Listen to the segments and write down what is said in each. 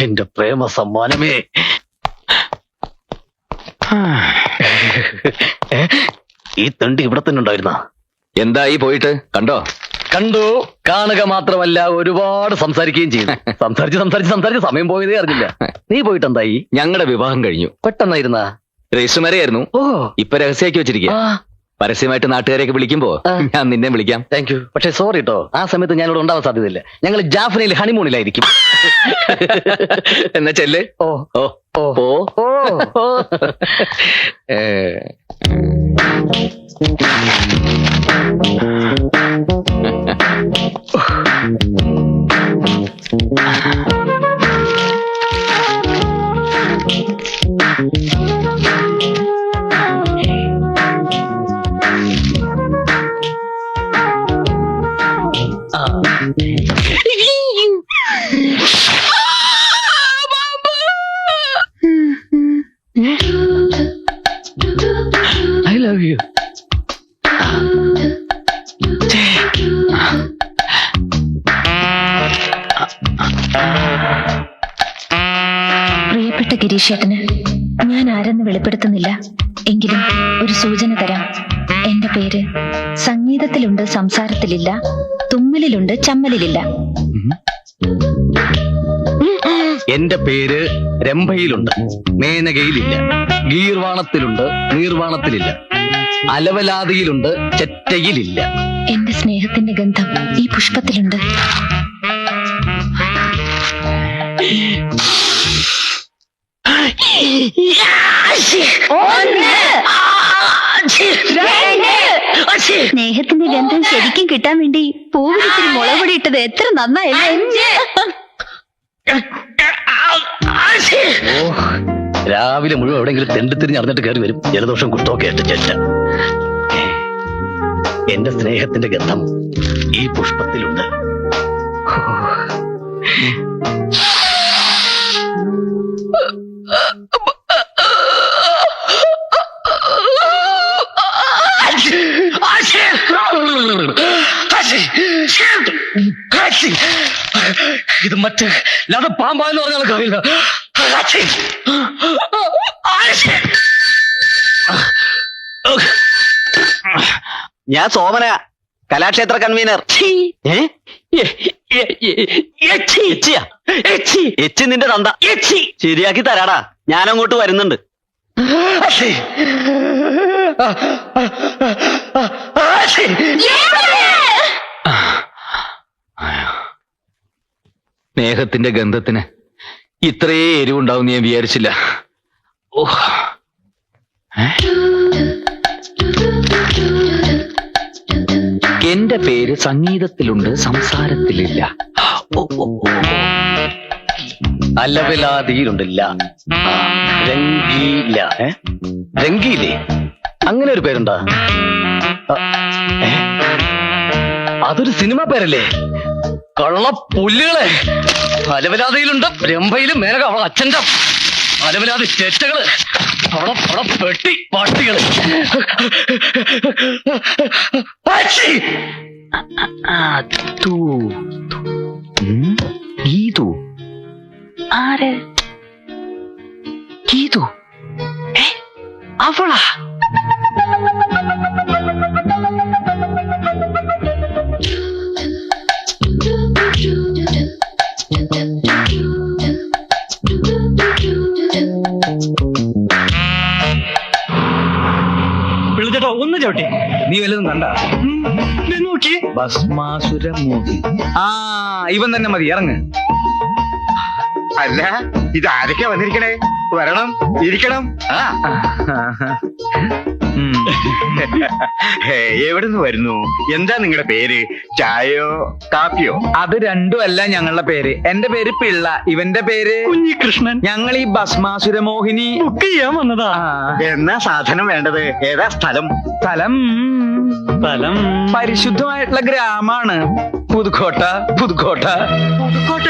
എന്റെ പ്രേമ സമ്മാനമേ? ഈ തണ്ട് ഇവിടെ തന്നെ ഉണ്ടായിരുന്ന? എന്തായി പോയിട്ട്? കണ്ടോ? കണ്ടു. കാണുക മാത്രമല്ല ഒരുപാട് സംസാരിക്കുകയും ചെയ്തു. സംസാരിച്ച് സംസാരിച്ച് സംസാരിച്ച് സമയം പോയതേ അറിഞ്ഞില്ല. നീ പോയിട്ട് എന്തായി? ഞങ്ങളുടെ വിവാഹം കഴിഞ്ഞു. പെട്ടെന്നായിരുന്ന? ആയിരുന്നു. ഓ. ഇപ്പൊ രഹസ്യമാക്കി വെച്ചിരിക്കുക പരസ്യമായിട്ട് നാട്ടുകാരെയൊക്കെ വിളിക്കുമ്പോ. ഞാൻ നിന്നെ വിളിക്കാം. താങ്ക് യു പക്ഷെ സോറി കേട്ടോ ആ സമയത്ത് ഞാൻ ഇവിടെ ഉണ്ടാവാൻ സാധ്യതയില്ല. ഞങ്ങൾ ജാഫ്നയിൽ ഹണിമൂണിലായിരിക്കും. എന്നാ ചെല്ലേ. ഓ. ഓ. ഓ. ഓ ഓ ഓ. ഏ. ഗിരീഷേട്ടന് ഞാൻ ആരെന്ന് വെളിപ്പെടുത്തുന്നില്ല. എങ്കിലും ഒരു സൂചന തരാം. എന്റെ പേര് സംഗീതത്തിലുണ്ട് സംസാരത്തിലില്ല. തുമ്മലിലുണ്ട് ചമ്മലിലില്ല. എന്റെ പേര് രംഭയിലുണ്ട് മേനകയിലില്ല. ഗീർവാണത്തിലുണ്ട് നീർവാണത്തിലില്ല. അലവലാതിയിലുണ്ട് ചെറ്റയിലില്ല. എന്റെ സ്നേഹത്തിന്റെ ഗന്ധം ഈ പുഷ്പത്തിലുണ്ട്. സ്നേഹത്തിന്റെ ഗന്ധം ശരിക്കും കിട്ടാൻ വേണ്ടി പൂവിലിത്തിരി മുളകൊടി ഇട്ടത് എത്ര നന്നായല്ലേ? ഓ രാവിലെ മുഴുവൻ എവിടെയെങ്കിലും തെണ്ടിത്തിരിഞ്ഞ് അറിഞ്ഞിട്ട് കയറി വരും. ജലദോഷം കുഷ്ടമൊക്കെ ആയിട്ട് ചേച്ച എന്റെ സ്നേഹത്തിന്റെ ഗന്ധം ഈ പുഷ്പത്തിലുണ്ട്. ഇത് മറ്റ് അല്ലാതെ പാമ്പാന്ന് പറഞ്ഞാൽ അറിയില്ല. ഞാൻ സോമന കലാക്ഷേത്ര കൺവീനർ. എച്ചി എച്ച് നിന്റെ തന്ത. ശരിയാക്കി തരാടാ. ഞാൻ അങ്ങോട്ട് വരുന്നുണ്ട് സ്നേഹത്തിന്റെ ഗന്ധത്തിന് ഇത്രയേ എരിവുണ്ടാവും ഞാൻ വിചാരിച്ചില്ല. ഓ എന്റെ പേര് സംഗീതത്തിലുണ്ട് സംസാരത്തിലില്ല. അല്ലവിലാതിയിലുണ്ടില്ല രംഗീല. രംഗീലേ? അങ്ങനെ ഒരു പേരുണ്ടാ? അതൊരു സിനിമ പേരല്ലേ? കള്ള പുല്ലുകളെ അലവിലാതിയിലുണ്ട്. രംഭയിലും മേനക അവളെ അച്ഛന്റെ അലവിലാതി ചേറ്റകൾ അവളെ അവളെ പെട്ടി പട്ടികൾ. ഗീതു ആര്? ഗീതു അവളാ? വിളിച്ചേട്ടോ ഒന്ന് ചവിട്ടി. നീ വല്ലതും കണ്ട? നോക്കി. ഭസ്മാസുരമൂർത്തി ആ ഇവൻ തന്നെ മതി ഇറങ്ങ്. അല്ല ഇത് ആരൊക്കെ വന്നിരിക്കണേ? വരണം ഇരിക്കണം. ആ. ഉം. നിന്ന് എവിടുന്ന് വരുന്നു? എന്താ നിങ്ങളുടെ പേര്? ചായയോ കാപ്പിയോ? അത് രണ്ടും അല്ല ഞങ്ങളുടെ പേര്. എന്റെ പേര് പിള്ള. ഇവന്റെ പേര് കുഞ്ഞികൃഷ്ണൻ. ഞങ്ങൾ ഈ ഭസ്മാസുര മോഹിനി. ബുക്ക് ചെയ്യാൻ വന്നതാ. എന്നാ സാധനം വേണ്ടത്? ഏതാ സ്ഥലം? സ്ഥലം? സ്ഥലം. പരിശുദ്ധമായിട്ടുള്ള ഗ്രാമാണ്. പുതുക്കോട്ട പുതുക്കോട്ട. പുതുക്കോട്ട?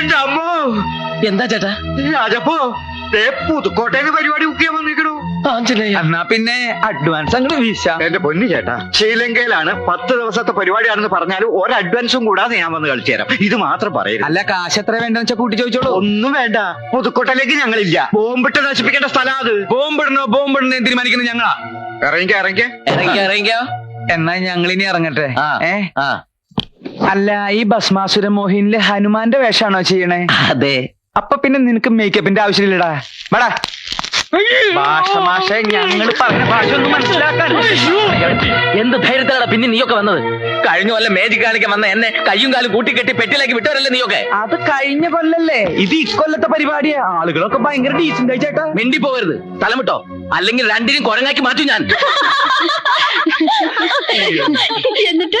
എന്റെ അമ്മോ. എന്താ ചേട്ടാ? രാജപ്പോ ദേ പുതുക്കോട്ടേന്ന് പരിപാടി ബുക്ക് ചെയ്യാൻ വന്നിരിക്കണു എന്നാ പിന്നെ അഡ്വാൻസ് അങ്ങോട്ട് വീശ. എന്റെ പൊന്നു ചേട്ടാ ശ്രീലങ്കയിലാണ് പത്ത് ദിവസത്തെ പരിപാടിയാണെന്ന് പറഞ്ഞാലും ഒരു അഡ്വാൻസും കൂടാതെ ഞാൻ വന്ന് കളിച്ചു തരാം. ഇത് മാത്രം പറയരുത്. അല്ല കാശ് എത്ര വേണ്ടെന്ന് വെച്ചാ കൂട്ടി ചോദിച്ചോളൂ. ഒന്നും വേണ്ട. പുതുക്കോട്ടയിലേക്ക് ഞങ്ങളില്ല. ബോംബിട്ട് നശിപ്പിക്കേണ്ട സ്ഥലം അത്. ബോംബിടണോ ബോംബിടണോ തീരുമാനിക്കുന്നത് ഞങ്ങളാ. ഇറങ്ങിക്ക ഇറങ്ങിക്ക. ഇറങ്ങിക്കോ ഇറങ്ങിക്കോ. എന്നാ ഞങ്ങൾ ഇനി ഇറങ്ങട്ടെ. ആ. ഏ? ആ. അല്ല ഈ ഭസ്മാസുര മോഹിനിലെ ഹനുമാന്റെ വേഷമാണോ ചെയ്യണേ? അതെ. അപ്പൊ പിന്നെ നിനക്ക് മേക്കപ്പിന്റെ ആവശ്യമില്ലടാ. വേടാ. ഭാഷ മാഷ ഞങ്ങൾ പറഞ്ഞ ഭാഷ ഒന്നും മനസ്സിലാക്കാൻ എന്ത് ധൈര്യത്തിലാണ് പിന്നെ നീയൊക്കെ വന്നത്? കഴിഞ്ഞ കൊല്ലം മേജിക് കാണിക്കാൻ വന്ന എന്നെ കയ്യും കാലും കൂട്ടിക്കെട്ടി പെട്ടിലേക്ക് വിട്ടവരല്ലേ നീയൊക്കെ? അത് കഴിഞ്ഞ കൊല്ലല്ലേ? ഇത് ഇക്കൊല്ലത്തെ പരിപാടിയാ. ആളുകളൊക്കെ ഭയങ്കര ഡീസന്റ് ആയി ചേട്ടാ. മിണ്ടി പോകരുത്. തലമിട്ടോ അല്ലെങ്കിൽ രണ്ടിനും കുരങ്ങാക്കി മാറ്റും ഞാൻ. എന്നിട്ട്?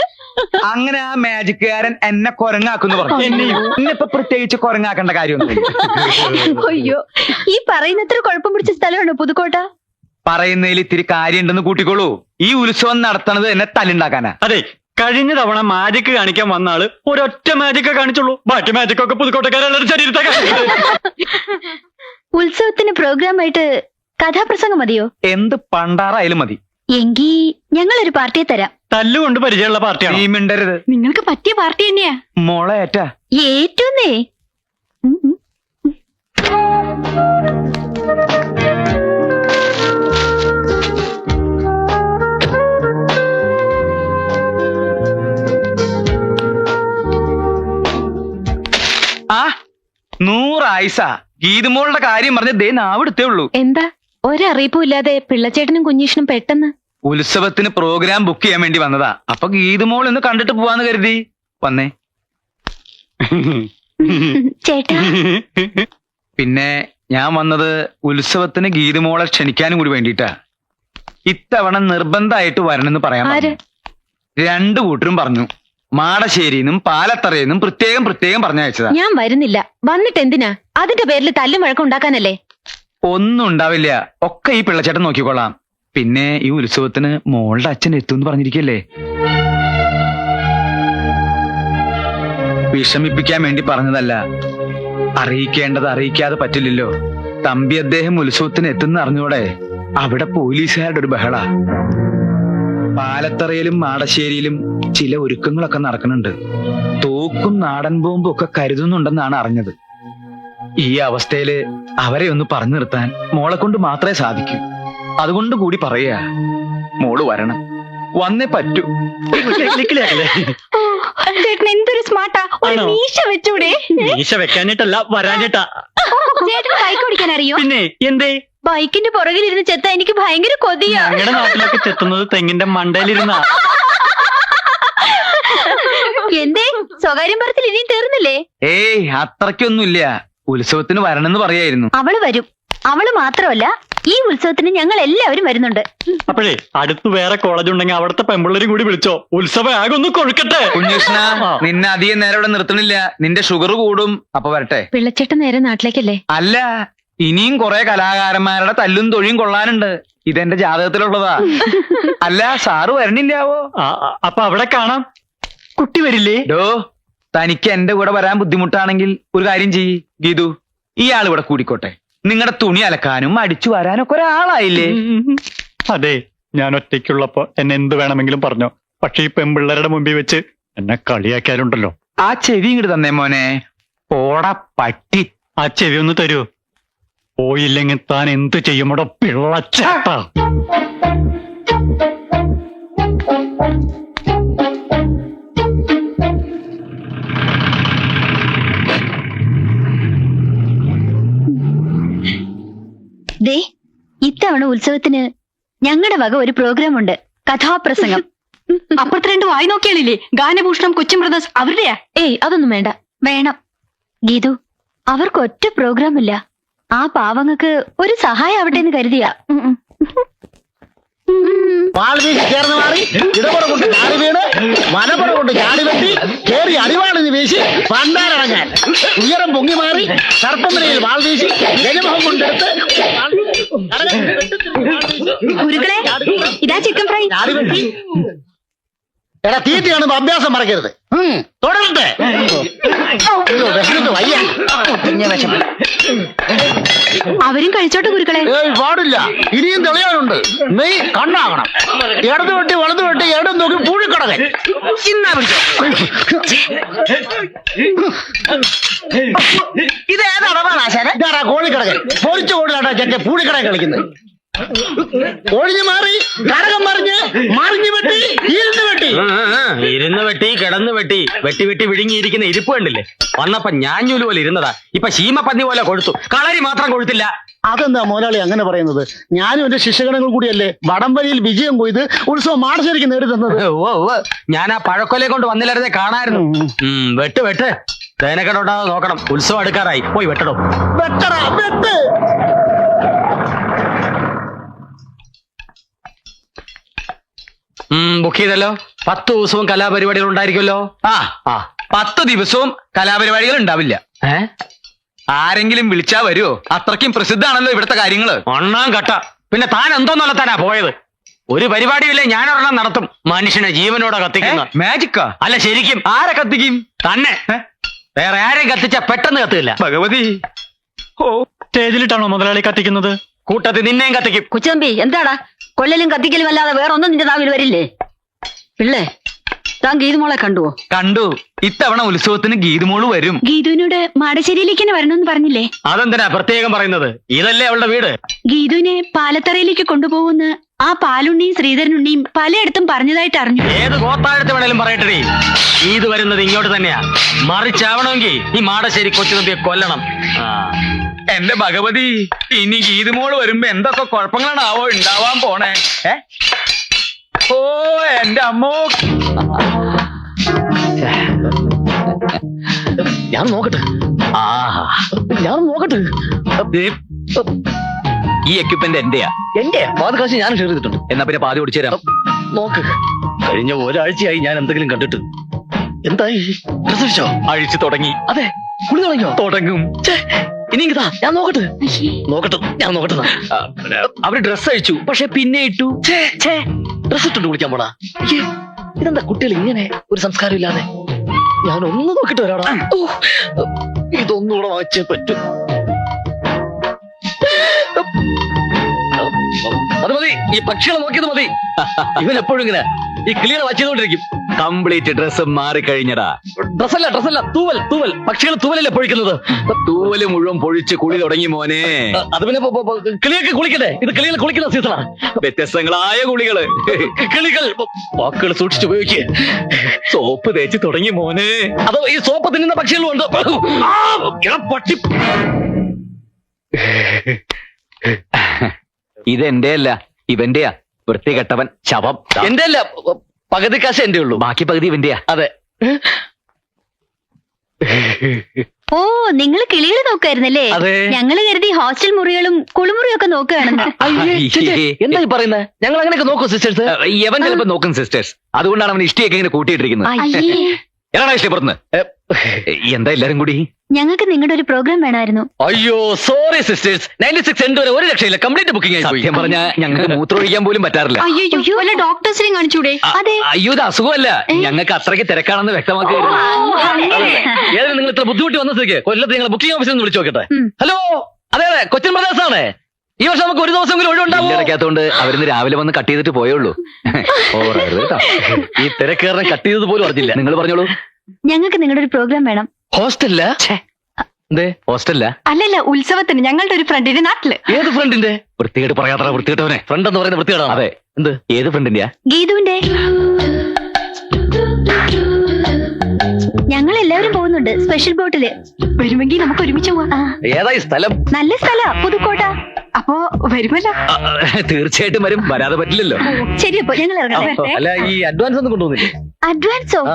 അങ്ങനെ ആ മാജിക്കുകാരൻ എന്നെ കൊരങ്ങാക്കുന്നു പറഞ്ഞു. എന്നെയും ഇന്നിപ്പൊ പ്രത്യേകിച്ച് കൊരങ്ങാക്കേണ്ട കാര്യമൊന്നും അയ്യോ. ഈ പറയുന്നത്ര കുഴപ്പം പിടിച്ച സ്ഥലമാണോ പുതുക്കോട്ട? പറയുന്നതിൽ ഇത്തിരി കാര്യമുണ്ടെന്ന് കൂട്ടിക്കോളൂ. ഈ ഉത്സവം നടത്തണത് എന്നെ തല്ലുണ്ടാക്കാനാ. അതെ കഴിഞ്ഞ തവണ മാജിക് കാണിക്കാൻ വന്ന ആൾ ഒരൊറ്റ മാജിക്കെ കാണിച്ചുള്ളൂ. ബാക്കി മാജിക് ഒക്കെ ശരീരത്തെ കാണിച്ചത്. ഉത്സവത്തിന് പ്രോഗ്രാം ആയിട്ട് കഥാപ്രസംഗം മതിയോ? എന്ത് പണ്ടാറായാലും മതി. എങ്കി ഞങ്ങളൊരു പാർട്ടിയെ തരാം. തല്ലുകൊണ്ട് പരിചയമുള്ള നീ പാർട്ടിയാണ് മിണ്ടരുത്. നിങ്ങൾക്ക് പറ്റിയ പാർട്ടി തന്നെയാ. മോളെ ഏറ്റാ. ഏറ്റുന്നേ. ആ നൂറായിസ ഗീതുമോളുടെ കാര്യം പറഞ്ഞ് ദേ നാവിടുത്തേ ഉള്ളൂ. എന്താ? ഒരറിയിപ്പും ഇല്ലാതെ പിള്ളച്ചേട്ടനും കുഞ്ഞീഷനും പെട്ടെന്ന് ഉത്സവത്തിന് പ്രോഗ്രാം ബുക്ക് ചെയ്യാൻ വേണ്ടി വന്നതാ. അപ്പൊ ഗീതുമോൾ ഒന്ന് കണ്ടിട്ട് പോവാന്ന് കരുതി. വന്നേ. ചേട്ടാ. പിന്നെ ഞാൻ വന്നത് ഉത്സവത്തിന് ഗീതുമോളെ ക്ഷണിക്കാനും കൂടി വേണ്ടിയിട്ടാ. ഇത്തവണ നിർബന്ധമായിട്ട് വരണമെന്ന് പറയാൻ ആര്? പറഞ്ഞു. രണ്ടു കൂട്ടരും പറഞ്ഞു. മാടശ്ശേരിന്നും പാലത്തറയിന്നും പ്രത്യേകം പ്രത്യേകം പറഞ്ഞയച്ചതാ. ഞാൻ വരുന്നില്ല. വന്നിട്ട് എന്തിനാ? അതിന്റെ പേരിൽ തല്ലും വഴക്കം ഉണ്ടാക്കാനല്ലേ? ഒന്നും ഉണ്ടാവില്ല. ഒക്കെ ഈ പിള്ളച്ചേട്ടൻ നോക്കിക്കോളാം പിന്നെ ഈ ഉത്സവത്തിന് മോളുടെ അച്ഛൻ എത്തുമെന്ന് പറഞ്ഞിരിക്കല്ലേ? വിഷമിപ്പിക്കാൻ വേണ്ടി പറഞ്ഞതല്ല. അറിയിക്കേണ്ടത് അറിയിക്കാതെ പറ്റില്ലല്ലോ. തമ്പി അദ്ദേഹം ഉത്സവത്തിന് എത്തുന്ന അറിഞ്ഞൂടെ? അവിടെ പോലീസുകാരുടെ ഒരു ബഹള. പാലത്തറയിലും മാടശ്ശേരിയിലും ചില ഒരുക്കങ്ങളൊക്കെ നടക്കുന്നുണ്ട്. തോക്കും നാടൻ ബോംബും ഒക്കെ കരുതുന്നുണ്ടെന്നാണ് അറിഞ്ഞത്. ഈ അവസ്ഥയിൽ അവരെ ഒന്ന് പറഞ്ഞു നിർത്താൻ മോളെ കൊണ്ട് മാത്രമേ സാധിക്കൂ. അതുകൊണ്ട് കൂടി പറയാ മോൾ വരണം. വന്നേ പറ്റൂ. ചേട്ടൻ എന്തൊരു സ്മാർട്ടാ. ഒരു ആണോ? മീശ വെച്ചൂടെ. മീശ വെക്കാനിട്ടല്ല വരാനിട്ടാ ചേട്ടൻ ബൈക്ക് ഓടിക്കാൻ അറിയോ? പിന്നെ എന്തേ? ബൈക്കിന്റെ പുറകിലിരുന്ന് ചെത്ത എനിക്ക് ഭയങ്കര കൊതിയാ. ഞങ്ങളുടെ നാട്ടിലൊക്കെ ചെത്തുന്നത് തെങ്ങിന്റെ മണ്ടയിലിരുന്ന. എന്തേ? സ്വകാര്യം പറത്തിൽ ഇനിയും തീർന്നില്ലേ? ഏയ് അത്രയ്ക്കൊന്നുമില്ല. ഉത്സവത്തിന് വരണമെന്ന് പറയായിരുന്നു. അവൾ വരും. അവൾ മാത്രമല്ല ഈ ഉത്സവത്തിന് ഞങ്ങൾ എല്ലാവരും വരുന്നുണ്ട്. അപ്പോഴേ അടുത്ത് വേറെ കോളേജ് ഉണ്ടെങ്കിൽ അവിടുത്തെ പെമ്പിള്ളേരും കൂടി വിളിച്ചോ. ഉത്സവം ആകെ ഒന്ന് കൊഴുക്കട്ടെ. കുഞ്ഞുഷ്ണ നിന്നെ അധികം നേരം ഇവിടെ നിർത്തണില്ല. നിന്റെ ഷുഗർ കൂടും. അപ്പൊ വരട്ടെ. പിള്ളച്ചേട്ടൻ നേരെ നാട്ടിലേക്കല്ലേ? അല്ല ഇനിയും കുറെ കലാകാരന്മാരുടെ തല്ലും തൊഴിയും കൊള്ളാനുണ്ട്. ഇതെന്റെ ജാതകത്തിലുള്ളതാ. അല്ല സാറ് വരണില്ലാവോ? ആ, ആ, അപ്പൊ അവിടെ കാണാം. കുട്ടി വരില്ലേ? ഡോ തനിക്ക് എന്റെ കൂടെ വരാൻ ബുദ്ധിമുട്ടാണെങ്കിൽ ഒരു കാര്യം ചെയ്യ്. ഗീതു ഇയാൾ ഇവിടെ കൂടിക്കോട്ടെ. നിങ്ങളുടെ തുണി അലക്കാനും അടിച്ചു വരാനൊക്കെ ഒരാളായില്ലേ? അതെ ഞാൻ ഒറ്റയ്ക്കുള്ളപ്പോ എന്നെ എന്ത് വേണമെങ്കിലും പറഞ്ഞോ. പക്ഷെ ഈ പെമ്പിള്ളേരുടെ മുമ്പിൽ വെച്ച് എന്നെ കളിയാക്കാനുണ്ടല്ലോ ആ ചെവി ഇങ്ങോട്ട് തന്നേ മോനെ. പോട പട്ടി. ആ ചെവി ഒന്ന് തരൂ. പോയില്ലെങ്കിൽ താൻ എന്ത് ചെയ്യുമ്പോടോ പിള്ളച്ചേട്ടാ ഉത്സവത്തിന് ഞങ്ങളുടെ വക ഒരു പ്രോഗ്രാം ഉണ്ട് കഥാപ്രസംഗം. അപ്പുറത്ത് രണ്ട് വായി നോക്കിയാലില്ലേ ഗാനഭൂഷണം കൊച്ചിൻ ബ്രദേഴ്സ് അവരുടെയാ? ഏയ് അതൊന്നും വേണ്ട. വേണം. ഗീതു അവർക്ക് ഒറ്റ പ്രോഗ്രാം ഇല്ല ആ പാവങ്ങൾക്ക് ഒരു സഹായം ആവട്ടെ എന്ന് കരുതിയാ. ഉം, ഉം. വാൾ വീശി ചേർന്ന് മാറി ഇടപുറം കൊണ്ട് ചാടി വീണ് വലപ്പുറം കൊണ്ട് ചാടി വെട്ടി കേറി അടിവാളിന് വീശി പണ്ടാരടങ്ങാൻ ഉയരം പൊങ്ങി മാറി സർപ്പനിലയിൽ വാൾ വീശി ഗജമുഖം കൊണ്ടെടുത്ത് ഗുരുക്കളെ ഇതാ ചിക്കൻ ഫ്രൈ എടാ തീറ്റ കാണുമ്പോ അഭ്യാസം മറക്കരുത് ഉം, തുടരട്ടെ വയ്യ അവരും കഴിച്ചോട്ടെ ഗുരുക്കളെ. ഏയ് പാടില്ല. ഇനിയും തെളിയാനുണ്ട്. നീ കണ്ണാകണം. ഇടത് വെട്ടി വലത് വെട്ടി ഇടം നോക്കി പൂഴിക്കടകൻ. ഇന്നാ ഇത് ഏതാടാ കോഴിക്കടകൻ? പൊരിച്ച കോഴിലാട്ടാ ചെക്കെ പൂഴിക്കടകൻ കളിക്കുന്നത്. ഒഴിഞ്ഞു മാറി കടകം മറിഞ്ഞ് മറിഞ്ഞു വെട്ടി ഇരുന്ന് വെട്ടി. ഇരുന്ന് വെട്ടി കിടന്ന് വെട്ടി വെട്ടി വെട്ടി വിഴുങ്ങിയിരിക്കുന്ന ഇരിപ്പ് കണ്ടില്ലേ? വന്നപ്പോ ഞാഞ്ഞൂൽ പോലെ ഇരുന്നതാ. ഇപ്പൊ ശീമപ്പന്നി പോലെ കൊഴുത്തു. കളരി മാത്രം കൊഴുത്തില്ല. അതെന്താ മോലാളി അങ്ങനെ പറയുന്നത്? ഞാനും എന്റെ ശിഷ്യഗണങ്ങൾ കൂടിയല്ലേ വടംവലിയിൽ വിജയം കൊയ്ത് ഉത്സവം മാടശ്ശേരിക്ക് നേടി തന്നത്? ഓ ഞാൻ ആ പഴക്കൊലയെ കൊണ്ട് വന്നില്ലായിരുന്നേ കാണായിരുന്നു. വെട്ട് വെട്ട്. തേനക്കെട്ടോട്ടാതെ നോക്കണം. ഉത്സവം അടുക്കാറായി. പോയി വെട്ടടോ. വെട്ടടാ വെട്ട്. ബുക്ക് ചെയ്തല്ലോ. പത്ത് ദിവസവും കലാപരിപാടികൾ ഉണ്ടായിരിക്കുമല്ലോ? ആ. ആ. പത്ത് ദിവസവും കലാപരിപാടികൾ ഉണ്ടാവില്ല. ഏ? ആരെങ്കിലും വിളിച്ചാ വരുമോ അത്രയ്ക്കും പ്രസിദ്ധാണല്ലോ ഇവിടുത്തെ കാര്യങ്ങൾ. ഒന്നാം കട്ട പിന്നെ താൻ എന്തോന്നല്ലത്താനാ പോയത്? ഒരു പരിപാടിയില്ലേ ഞാൻ ഒരെണ്ണം നടത്തും. മനുഷ്യനെ ജീവനോടെ കത്തിക്കുന്ന. മാജിക്കാ അല്ല ശരിക്കും. ആരെ കത്തിക്കും? തന്നെ. വേറെ ആരെയും കത്തിച്ച പെട്ടെന്ന് കത്തില്ല. ഭഗവതി. ഓ. സ്റ്റേജിലിട്ടാണോ മുതലാളി കത്തിക്കുന്നത്? കൂട്ടത്തിൽ നിന്നെയും കത്തിക്കും. കുച്ചമ്പി എന്താടാ? കൊല്ലലും കത്തിക്കലും അല്ലാതെ വേറെ ഒന്നും നിന്റെ നാവിൽ വരില്ലേ? പിള്ളേ താൻ ഗീതുമോളെ കണ്ടുവോ? കണ്ടു. ഇത്തവണ ഉത്സവത്തിന് ഗീതുമോൾ വരും. ഗീതുവിനോട് മാടശ്ശേരിയിലേക്ക് തന്നെ വരണമെന്ന് പറഞ്ഞില്ലേ? അതെന്തിനാ പ്രത്യേകം പറയുന്നത്? ഇതല്ലേ അവളുടെ വീട്? ഗീതുവിനെ പാലത്തറയിലേക്ക് കൊണ്ടുപോകുന്ന ആ പാലുണ്ണിയും ശ്രീധരനുണ്ണിയും പലയിടത്തും പറഞ്ഞതായിട്ട് അറിഞ്ഞു. ഏത് ഗോത്താഴത്ത് വേണേലും പറയട്ടെ ഗീതു വരുന്നത് ഇങ്ങോട്ട് തന്നെയാ. മറിച്ചാവണമെങ്കിൽ ഈ മാടശ്ശേരി കൊച്ചുനമ്പിയെ കൊല്ലണം. ആ. എന്റെ ഭഗവതി ഇനി ഗീതുമോൾ വരുമ്പോ എന്തൊക്കെ കുഴപ്പങ്ങളാണാവോ ഉണ്ടാവാൻ പോണേ? ഏ? ഓ എന്റെ അമ്മോ. ഞാൻ നോക്കട്ടെ. ആ. ഞാൻ നോക്കട്ടെ. ഈ എക്യുപ്മെന്റ് എന്റെയാ. എന്റെ പാതി കാശ് ഞാൻ ഷെയർ ചെയ്തിട്ടുണ്ട്. എന്നാ പിന്നെ പാതി ഓടിച്ചു തരാം. നോക്ക്. കഴിഞ്ഞ ഒരാഴ്ചയായി ഞാൻ എന്തെങ്കിലും കണ്ടിട്ട്. എന്തായി? പ്രസവിച്ചോ? അഴിച്ചു തുടങ്ങി. അതെ കുളി തുടങ്ങിയോ? തുടങ്ങും. ഇനി ഇതാ ഞാൻ നോക്കട്ടെ. നോക്കട്ടെ ഞാൻ നോക്കട്ടെ അവർ ഡ്രസ് അഴിച്ചു പക്ഷെ പിന്നെ ഇട്ടു. ഡ്രസ് ഇട്ടുണ്ട് കുളിക്കാൻ പോടാ ഇതെന്താ കുട്ടികൾ ഇങ്ങനെ ഒരു സംസ്കാരം ഇല്ലാതെ? ഞാൻ ഒന്ന് നോക്കിട്ട് വരാടാ. ഇതൊന്നുകൂടെ വാങ്ങിച്ചേ പറ്റൂ. അത് മതി ഈ പക്ഷികളെ നോക്കിയത് മതി. ഇവൻ എപ്പോഴും ഇങ്ങനെ ഈ ക്ലിയർ വാച്ച് ചെയ്തോണ്ടിരിക്കും കംപ്ലീറ്റ് ഡ്രസ്സ് ഡ്രസ് മാറിക്കഴിഞ്ഞടാ ഡ്രസ്സല്ല ഡ്രസ്സല്ല തൂവൽ തൂവൽ. പക്ഷികൾ തൂവലല്ലേ പൊഴിക്കുന്നത്? തൂവൽ മുഴുവൻ പൊഴിച്ച് കുളി തുടങ്ങി മോനെ. അത് പിന്നെ ക്ലിയർ കിളിയൊക്കെ കുളിക്കട്ടെ? ഇത് കിളികൾ കുളിക്കുന്ന സീസണാ വ്യത്യസ്തങ്ങളായ കുളികൾ. കിളികൾ. വാക്കുകൾ സൂക്ഷിച്ചു ഉപയോഗിക്കുക സോപ്പ് തേച്ച് തുടങ്ങി മോനെ. അത് ഈ സോപ്പ് തിന്നുന്ന പക്ഷികളും ഉണ്ട്? പട്ടി. ഇതെന്റെ അല്ല ഇവന്റെയാ. വൃത്തികെട്ടവൻ ശവം. എന്റെ അല്ല പകുതി കാശ് എന്റെ ഉള്ളൂ ബാക്കി പകുതി ഇവന്റെയാ. അതെ. ഓ നിങ്ങൾ കിളികൾ നോക്കായിരുന്നല്ലേ? അതെ. ഞങ്ങൾ കരുതി ഹോസ്റ്റൽ മുറികളും കുളിമുറിയും ഒക്കെ നോക്കുകയാണെന്ന് എന്താ ഈ പറയുന്നത് ഞങ്ങൾ അങ്ങനെയൊക്കെ നോക്കൂ സിസ്റ്റേഴ്സ് യവൻ ചിലപ്പോ നോക്കും സിസ്റ്റേഴ്സ് അതുകൊണ്ടാണ് അവൻ ഇഷ്ടിയൊക്കെ ഇങ്ങനെ കൂട്ടിയിട്ടിരിക്കുന്നത്. അയ്യേ. ഏതാണോ ഇഷ്ടപ്പെടുന്നു എന്താ എല്ലാരും കൂടി? ഞങ്ങൾക്ക് നിങ്ങളുടെ ഒരു പ്രോഗ്രാം വേണമായിരുന്നു. അയ്യോ sorry sisters ninety six end വരെ ഒരു രക്ഷയില്ല. കംപ്ലീറ്റ് ബുക്കിംഗ് ആയി പോയി. സത്യം പറഞ്ഞാ ഞങ്ങൾക്ക് മൂത്രമൊഴിക്കാൻ പോലും പറ്റാറില്ല. അയ്യോ വല്ല ഡോക്ടേഴ്സിനെയും കാണിച്ചൂടെ? അതെ. അയ്യോ ഇത് അസുഖമല്ല. ഞങ്ങൾക്ക് അത്രയ്ക്ക് തിരക്കാണെന്ന് വ്യക്തമാക്കി ഏതായാലും നിങ്ങൾ ഇത്ര ബുദ്ധിമുട്ടി വന്ന സ്ഥിതിക്ക് കൊല്ലത്ത് നിങ്ങൾ ബുക്കിംഗ് ഓഫീസിൽ നിന്ന് വിളിച്ചു നോക്കട്ടെ. ഉം. ഹലോ അതെ അതെ. കൊച്ചിൻ ബ്രദേഴ്സ് ആണ്. ഈ വർഷം നമുക്ക് ഒരു ദിവസമെങ്കിലും ഒഴിവുണ്ടാവും? ഇടയ്ക്കകത്തോണ്ട് അവരിന്ന് രാവിലെ വന്ന് കട്ട് ചെയ്തിട്ട് പോയുള്ളൂ ഓവറായിരുന്നു കേട്ടോ. ഈ തിരക്കേറിനെ കട്ട് ചെയ്തത് പോലും അറിഞ്ഞില്ല. നിങ്ങൾ പറഞ്ഞോളൂ. ഞങ്ങൾക്ക് നിങ്ങളുടെ ഒരു പ്രോഗ്രാം വേണം. ഹോസ്റ്റലില്ല എന്തേ? ഹോസ്റ്റലില്ല അല്ലല്ല ഉത്സവത്തിന് ഞങ്ങളുടെ ഒരു ഫ്രണ്ടിന്റെ നാട്ടിൽ. ഏത് ഫ്രണ്ടിന്റെ? വൃത്തികേട് പറയാത്ത വൃത്തികെട്ടവനെ. ഫ്രണ്ട് എന്ന് പറയുന്ന വൃത്തികേടാണ്? അതെ. എന്ത്? ഏത് ഫ്രണ്ടിന്റെയാ? ഗീതുവിന്റെ. ഞങ്ങൾ എല്ലാവരും പോകുന്നുണ്ട് സ്പെഷ്യൽ ബോട്ടിൽ. വരുമെങ്കിൽ നമുക്ക് ഒരുമിച്ച് പോവാം. ഏതായി സ്ഥലം? നല്ല സ്ഥലാ പുതുക്കോട്ട. അപ്പോ വരുമല്ലോ. തീർച്ചയായിട്ടും വരും. വരാതെ പറ്റില്ലല്ലോ. ശരി അപ്പൊ ഞങ്ങൾ ഇറങ്ങാം അല്ല ഈ അഡ്വാൻസ് ഒന്നും കൊണ്ടുവന്നില്ലേ അഡ്വാൻസോ ആ.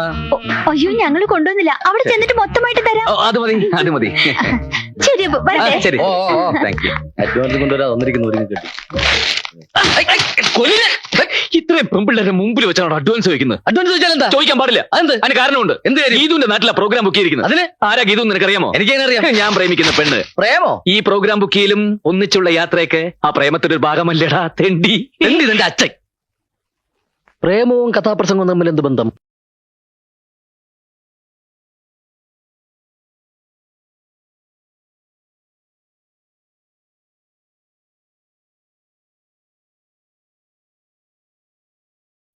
അയ്യോ ഞങ്ങൾ കൊണ്ടുവന്നില്ല. അവിടെ ചെന്നിട്ട് മൊത്തമായിട്ട് തരാം. ഓ, അത് മതി അത് മതി. ശരി അപ്പൊ ആ, വരട്ടെ ശരി. ഓ, ഓ, ഓ. താങ്ക് യു അഡ്വാൻസ് കൊണ്ടുവരാ വന്നിരിക്കുന്ന ഒരു കിട്ടി. കൊല്ലിനെ ഇത്രയും പെമ്പിള്ളേരുടെ മുമ്പിൽ വെച്ചാണ് അഡ്വാൻസ് ചോദിക്കുന്നത്? അഡ്വാൻസ് ചോദിച്ചാൽ എന്താ? ചോദിക്കാൻ പാടില്ല. അതെന്ത്? അതിന് കാരണമുണ്ട്. എന്ത് കാര്യം? ഗീതുവിന്റെ നാട്ടിലാ പ്രോഗ്രാം ബുക്ക് ചെയ്തിരിക്കുന്നത്. അതിന്? ആരാ ഗീതു എന്ന് നിനക്കറിയാമോ? എനിക്കെങ്ങനെ അറിയാം ഞാൻ പ്രേമിക്കുന്ന പെണ്ണ്. പ്രേമോ? ഈ പ്രോഗ്രാം ബുക്ക് ചെയ്യലും ഒന്നിച്ചുള്ള യാത്രയൊക്കെ ആ പ്രേമത്തിന്റെ ഒരു ഭാഗമല്ലേടാ തെണ്ടി. എന്ത് ഇതെന്റെ അച്ഛൻ. പ്രേമവും കഥാപ്രസംഗവും തമ്മിൽ എന്ത് ബന്ധം?